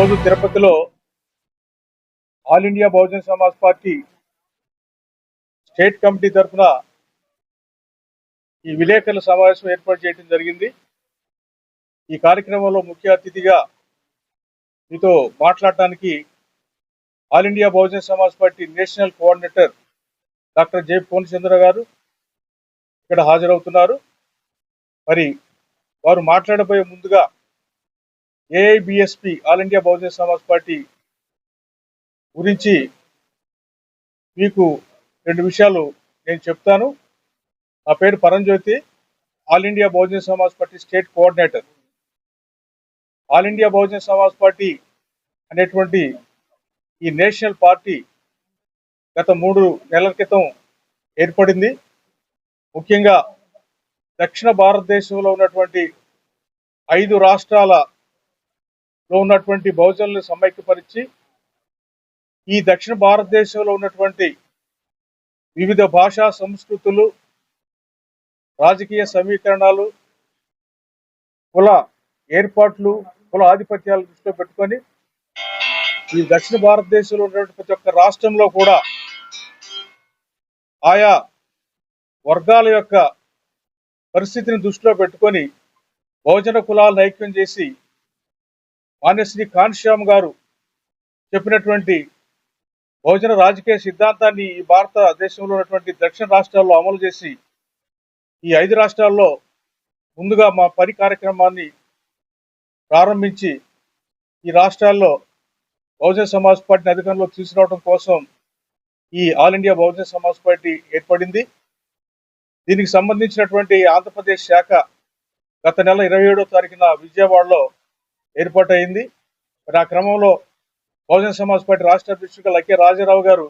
ఈరోజు తిరుపతిలో all India Bahujan Samaj party state committee తరఫున ఈ విలేకరుల సమావేశం ఏర్పాటు చేయడం జరిగింది. ఈ కార్యక్రమంలో ముఖ్య అతిథిగా మీతో మాట్లాడటానికి all India Bahujan Samaj party national coordinator doctor J Purnachandra గారు ఇక్కడ హాజరవుతున్నారు. మరి వారు మాట్లాడబోయే ముందుగా AIBSP all India Bahujan Samaj party గురించి మీకు రెండు విషయాలు నేను చెప్తాను. నా పేరు Paranjyothi all India Bahujan Samaj party state coordinator. All India Bahujan Samaj party అనేటువంటి ఈ నేషనల్ పార్టీ గత మూడు నెలల క్రితం ఏర్పడింది. ముఖ్యంగా దక్షిణ భారతదేశంలో ఉన్నటువంటి ఐదు రాష్ట్రాల లో ఉన్నటువంటి బహుజనులు సమైక్యపరిచి ఈ దక్షిణ భారతదేశంలో ఉన్నటువంటి వివిధ భాషా సంస్కృతులు రాజకీయ సమీకరణాలు కుల ఏర్పాట్లు కుల ఆధిపత్యాలు దృష్టిలో పెట్టుకొని ఈ దక్షిణ భారతదేశంలో ఉన్నటువంటి ప్రతి ఒక్క రాష్ట్రంలో కూడా ఆయా వర్గాల యొక్క పరిస్థితిని దృష్టిలో పెట్టుకొని బహుజన కులాలను ఐక్యం చేసి మాన్యశ్రీ కాన్శ్యామ్ గారు చెప్పినటువంటి బహుజన రాజకీయ సిద్ధాంతాన్ని ఈ భారతదేశంలో ఉన్నటువంటి దక్షిణ రాష్ట్రాల్లో అమలు చేసి ఈ ఐదు రాష్ట్రాల్లో ముందుగా మా పని కార్యక్రమాన్ని ప్రారంభించి ఈ రాష్ట్రాల్లో బహుజన సమాజ్ పార్టీని అధికారంలో తీసుకురావడం కోసం ఈ all India Bahujan Samaj party ఏర్పడింది. దీనికి సంబంధించినటువంటి ఆంధ్రప్రదేశ్ శాఖ గత నెల ఇరవై ఏడో తారీఖున విజయవాడలో ఏర్పాటు అయింది మరి ఆ క్రమంలో బహుజన సమాజ్ పార్టీ రాష్ట్ర అధ్యక్షుడిగా లక్కే రాజారావు గారు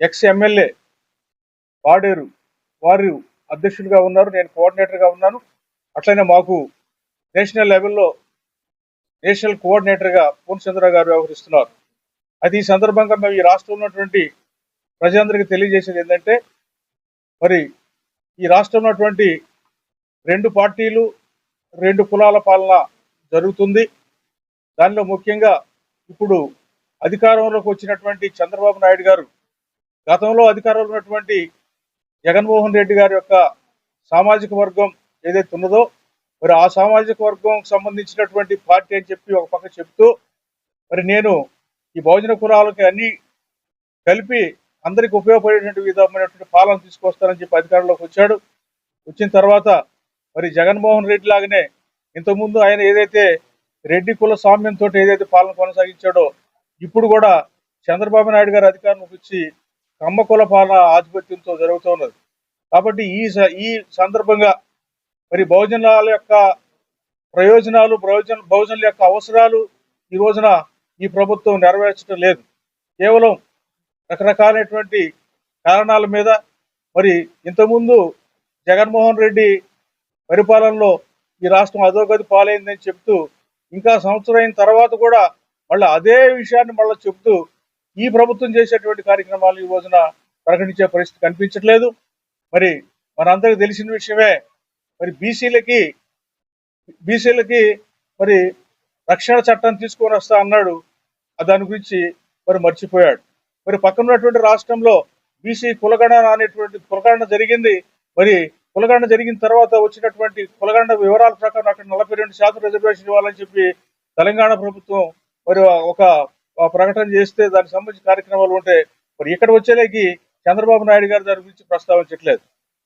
ఎక్స్ ఎమ్మెల్యే పాడేరు వారు అధ్యక్షుడిగా ఉన్నారు నేను కోఆర్డినేటర్గా ఉన్నాను. అట్లనే మాకు నేషనల్ లెవెల్లో నేషనల్ కోఆర్డినేటర్గా పూర్ణచంద్ర గారు వ్యవహరిస్తున్నారు. అది ఈ సందర్భంగా మేము ఈ రాష్ట్రంలో ఉన్నటువంటి ప్రజలందరికీ తెలియజేసేది ఏంటంటే మరి ఈ రాష్ట్రంలో ఉన్నటువంటి రెండు పార్టీలు రెండు కులాల పాలన జరుగుతుంది. దానిలో ముఖ్యంగా ఇప్పుడు అధికారంలోకి వచ్చినటువంటి చంద్రబాబు నాయుడు గారు గతంలో అధికారంలో ఉన్నటువంటి జగన్మోహన్ రెడ్డి గారి యొక్క సామాజిక వర్గం ఏదైతే ఉన్నదో మరి ఆ సామాజిక వర్గం సంబంధించినటువంటి పార్టీ అని చెప్పి ఒక పక్క చెప్తూ మరి నేను ఈ భోజన కులాలకి అన్ని కలిపి అందరికి ఉపయోగపడేటువంటి విధమైనటువంటి పాలన తీసుకొస్తానని చెప్పి అధికారంలోకి వచ్చాడు. వచ్చిన తర్వాత మరి జగన్మోహన్ రెడ్డి లాగానే ఇంతకుముందు ఆయన ఏదైతే రెడ్డి కుల స్వామ్యంతో ఏదైతే పాలన కొనసాగించాడో ఇప్పుడు కూడా చంద్రబాబు నాయుడు గారు అధికారంలోకి వచ్చి కమ్మ కుల పాలన ఆధిపత్యంతో జరుగుతున్నది కాబట్టి ఈ స- ఈ సందర్భంగా మరి బహుజనాల యొక్క ప్రయోజనాలు ప్రయోజన బహుజనుల యొక్క అవసరాలు ఈ రోజున ఈ ప్రభుత్వం నెరవేర్చడం లేదు. కేవలం రకరకాలైనటువంటి కారణాల మీద మరి ఇంతకుముందు జగన్మోహన్ రెడ్డి పరిపాలనలో ఈ రాష్ట్రం అధోగతి పాలైందని చెప్తూ ఇంకా సంవత్సరం అయిన తర్వాత కూడా మళ్ళీ అదే విషయాన్ని మళ్ళీ చెప్తూ ఈ ప్రభుత్వం చేసేటువంటి కార్యక్రమాలు ఈ రోజున ప్రకటించే పరిస్థితి కనిపించట్లేదు. మరి మనందరికి తెలిసిన విషయమే మరి బీసీలకి బీసీలకి మరి రక్షణ చట్టం తీసుకొని వస్తా అన్నాడు. దాని గురించి మరి మర్చిపోయాడు. మరి పక్కన ఉన్నటువంటి రాష్ట్రంలో బీసీ కులగణన అనేటువంటి కులగణన జరిగింది. మరి కులగండ జరిగిన తర్వాత వచ్చినటువంటి కులగండ వివరాల ప్రకారం అక్కడ నలభై రెండు శాతం రిజర్వేషన్ ఇవ్వాలని చెప్పి తెలంగాణ ప్రభుత్వం మరి ఒక ప్రకటన చేస్తే దానికి సంబంధించిన కార్యక్రమాలు ఉంటే మరి ఇక్కడ వచ్చేలేకి చంద్రబాబు నాయుడు గారు దాని గురించి ప్రస్తావించట్లేదు.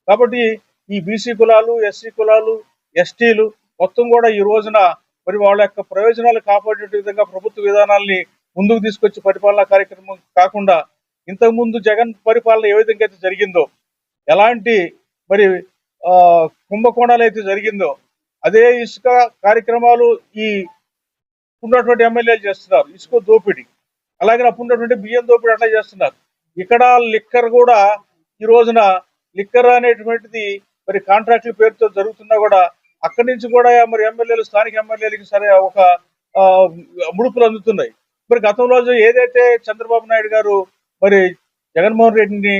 కాబట్టి ఈ బీసీ కులాలు ఎస్సీ కులాలు ఎస్టీలు మొత్తం కూడా ఈ రోజున మరి వాళ్ళ యొక్క ప్రయోజనాలు కాపాడే విధంగా ప్రభుత్వ విధానాల్ని ముందుకు తీసుకొచ్చి పరిపాలనా కార్యక్రమం కాకుండా ఇంతకుముందు జగన్ పరిపాలన ఏ విధంగా అయితే జరిగిందో ఎలాంటి మరి కుంభకోణాలు అయితే జరిగిందో అదే ఇసుక కార్యక్రమాలు ఈ ఉన్నటువంటి ఎమ్మెల్యేలు చేస్తున్నారు ఇసుక దోపిడీ. అలాగే అప్పుడు ఉన్నటువంటి బియ్యం దోపిడీ అట్లా చేస్తున్నారు. ఇక్కడ లిక్కర్ కూడా ఈ రోజున లిక్కర్ అనేటువంటిది మరి కాంట్రాక్టుల పేరుతో జరుగుతున్నా కూడా అక్కడి నుంచి కూడా మరి ఎమ్మెల్యేలు స్థానిక ఎమ్మెల్యేలకి సరే ఒక ఆ, ముడుపులు అందుతున్నాయి. మరి గతంలో ఏదైతే చంద్రబాబు నాయుడు గారు మరి జగన్మోహన్ రెడ్డిని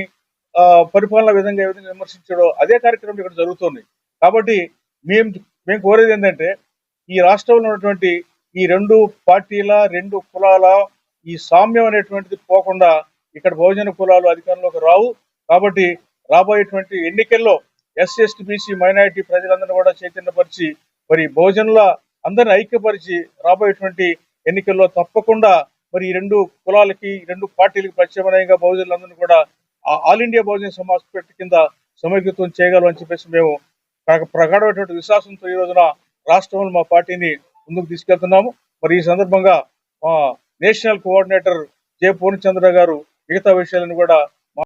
పరిపాలన విధంగా ఏ విధంగా విమర్శించడో అదే కార్యక్రమం ఇక్కడ జరుగుతుంది. కాబట్టి మేము మేము కోరేది ఏంటంటే ఈ రాష్ట్రంలో ఉన్నటువంటి ఈ రెండు పార్టీల రెండు కులాల ఈ సామ్యం అనేటువంటిది పోకుండా ఇక్కడ బహుజన కులాలు అధికారంలోకి రావు. కాబట్టి రాబోయేటువంటి ఎన్నికల్లో ఎస్సీ ఎస్టీ బీసీ మైనారిటీ ప్రజలందరినీ కూడా చైతన్యపరిచి మరి బహుజనుల అందరిని ఐక్యపరిచి రాబోయేటువంటి ఎన్నికల్లో తప్పకుండా మరి ఈ రెండు కులాలకి రెండు పార్టీలకు ప్రత్యామ్నాయంగా బహుజనులందరినీ కూడా ఆల్ ఇండియా బహుజన సమాజ్ పెట్టి కింద సమైక్యతం చేయగలం అని చెప్పేసి మేము ప్రగ- ప్రగాఢమైనటువంటి విశ్వాసంతో ఈ రోజున రాష్ట్రంలో మా పార్టీని ముందుకు తీసుకెళ్తున్నాము. మరి ఈ సందర్భంగా మా నేషనల్ కోఆర్డినేటర్ జె పూర్ణచంద్ర గారు మిగతా విషయాలను కూడా